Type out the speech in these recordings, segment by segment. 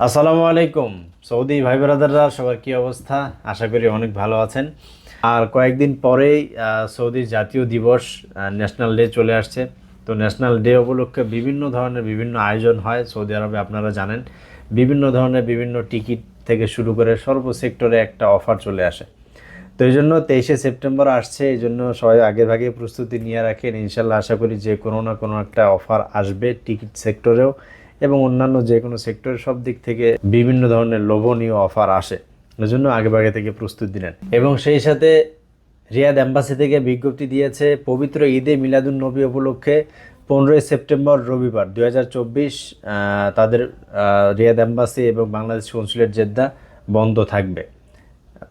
আসসালামু আলাইকুম। সৌদি ভাই ব্রাদাররা, সবার কি অবস্থা? আশা করি অনেক ভালো আছেন। আর কয়েকদিন পরেই সৌদির জাতীয় দিবস ন্যাশনাল ডে চলে আসছে। তো ন্যাশনাল ডে উপলক্ষে বিভিন্ন ধরনের বিভিন্ন আয়োজন হয়, সৌদি আরবে আপনারা জানেন। বিভিন্ন ধরনের বিভিন্ন টিকিট থেকে শুরু করে সর্ব সেক্টরে একটা অফার চলে আসে। তো এই জন্য তেইশে সেপ্টেম্বর আসছে, এই জন্য সবাই আগে ভাগে প্রস্তুতি নিয়ে রাখেন। ইনশাল্লাহ আশা করি যে কোনো না কোনো একটা অফার আসবে টিকিট সেক্টরেও। এবং অন্যান্য যে কোনো সেক্টরের সব দিক থেকে বিভিন্ন ধরনের লোভনীয় অফার আসে। এই জন্য আগে ভাগে থেকে প্রস্তুতি নেন এবং সেই সাথে রিয়াদ অ্যাম্বাসি থেকে বিজ্ঞপ্তি দিয়েছে, পবিত্র ঈদে মিলাদুন নবী উপলক্ষে পনেরোই সেপ্টেম্বর রবিবার দু হাজার চব্বিশ তাদের রিয়াদ অ্যাম্বাসি এবং বাংলাদেশ কনসুলেট জেদ্দা বন্ধ থাকবে।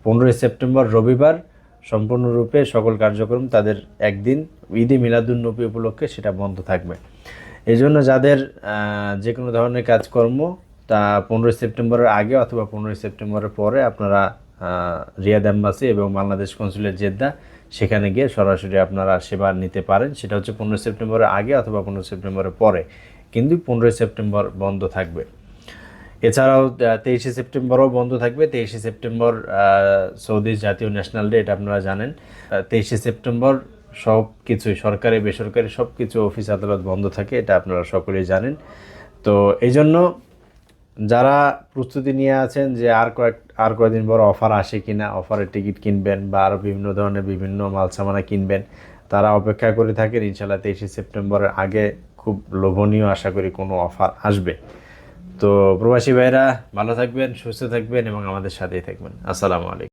পনেরোই সেপ্টেম্বর রবিবার সম্পূর্ণরূপে সকল কার্যক্রম তাদের একদিন ঈদে মিলাদুন নবী উপলক্ষে সেটা বন্ধ থাকবে। এই জন্য যাদের যে কোনো ধরনের কাজকর্ম তা পনেরোই সেপ্টেম্বরের আগে অথবা পনেরোই সেপ্টেম্বরের পরে আপনারা রিয়াদ অ্যাম্বাসি এবং বাংলাদেশ কনসুলেট জেদ্দা সেখানে গিয়ে সরাসরি আপনারা সেবা নিতে পারেন। সেটা হচ্ছে পনেরোই সেপ্টেম্বরের আগে অথবা পনেরোই সেপ্টেম্বরের পরে, কিন্তু পনেরোই সেপ্টেম্বর বন্ধ থাকবে। এছাড়াও তেইশে সেপ্টেম্বরও বন্ধ থাকবে। তেইশে সেপ্টেম্বর সৌদির জাতীয় ন্যাশনাল ডে, এটা আপনারা জানেন। তেইশে সেপ্টেম্বর সব কিছুই, সরকারি, বেসরকারি সব কিছু অফিস, আদালত বন্ধ থাকে, এটা আপনারা সকলেই জানেন। তো এই জন্য যারা প্রস্তুতি নিয়ে আছেন যে আর কয়েক, আর কয়েকদিন পর অফার আসে কি না অফারের টিকিট কিনবেন বা আরও বিভিন্ন ধরনের বিভিন্ন মাল সামানা কিনবেন, তারা অপেক্ষা করে থাকেন ইনশাল্লাহ তেইশে সেপ্টেম্বরের আগে খুব লোভনীয়, আশা করি কোনো অফার আসবে। তো প্রবাসী ভাইরা ভালো থাকবেন, সুস্থ থাকবেন এবং আমাদের সাথেই থাকবেন। আসসালামু আলাইকুম।